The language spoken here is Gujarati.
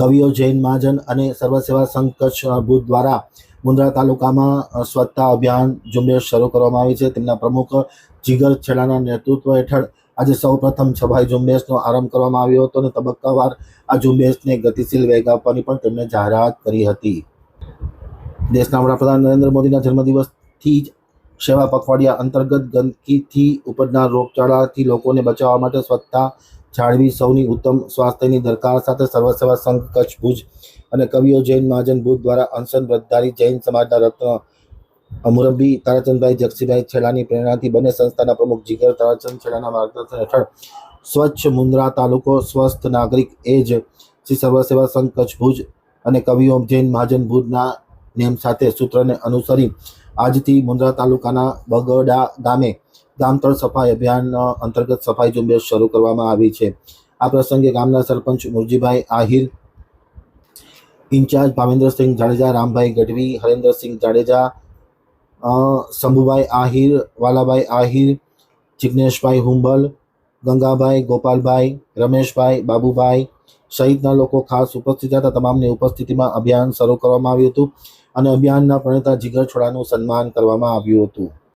કવિઓ જૈન મહાજન અને સર્વસેવા સંઘ કચ્છ ભુજ દ્વારા મુન્દ્રા તાલુકામાં સ્વચ્છતા અભિયાન ઝુંબેશ શરૂ કરવામાં આવી છે. તેમના પ્રમુખ જીગર છેડાના નેતૃત્વ હેઠળ આજે સૌ પ્રથમ સફાઈ ઝુંબેશનો આરંભ કરવામાં આવ્યો હતો અને તબક્કાવાર આ ઝુંબેશને ગતિશીલ વેગ આપવાની પણ તેમણે જાહેરાત કરી હતી. દેશના વડાપ્રધાન નરેન્દ્ર મોદીના જન્મદિવસથી જ સેવા પખવાડિયા અંતર્ગત ગંદકીથી ઉપજનાર રોગચાળાથી લોકોને બચાવવા માટે સ્વચ્છતા જાળવી સૌની ઉત્તમ સ્વાસ્થ્યની દરકાર સાથે સર્વસેવા સંઘ, કચ્છ ભુજ અને કવિઓ જૈન મહાજન ભુજ દ્વારા અનશન વ્રતધારી જૈન સમાજના રત્ન મુરબ્બી તારાચંદભાઈ, જગસીભાઈ છેડાની પ્રેરણાથી બંને સંસ્થાના પ્રમુખ જીગર તારાચંદ છેડાના માર્ગદર્શન હેઠળ સ્વચ્છ મુન્દ્રા તાલુકો, સ્વસ્થ નાગરિક એ જ શ્રી સર્વસેવા સંઘ, કચ્છ ભુજ અને કવિઓ જૈન મહાજન ભુજના નેમ સાથે સૂત્રને અનુસરી આજથી મુન્દ્રા તાલુકાના બગડા ગામે ગામતળ સફાઈ અભિયાન અંતર્ગત સફાઈ ઝુંબેશ શરૂ કરવામાં આવી છે. આ પ્રસંગે ગામના સરપંચ મુરજીભાઈ આહિર, ઇન્ચાર્જ ભાવેન્દ્રસિંહ જાડેજા, રામભાઈ ગઢવી, હરેન્દ્રસિંહ જાડેજા શંભુભાઈ આહિર, વાલાભાઈ આહિર જિજ્ઞેશભાઈ હુંબલ, ગંગાભાઈ, ગોપાલભાઈ, રમેશભાઈ, બાબુભાઈ સહિતના લોકો ખાસ ઉપસ્થિત હતા. તમામની ઉપસ્થિતિમાં અભિયાન શરૂ કરવામાં આવ્યું હતું અને અભિયાનના પ્રણેતા જીગર છોડાનું સન્માન કરવામાં આવ્યું હતું.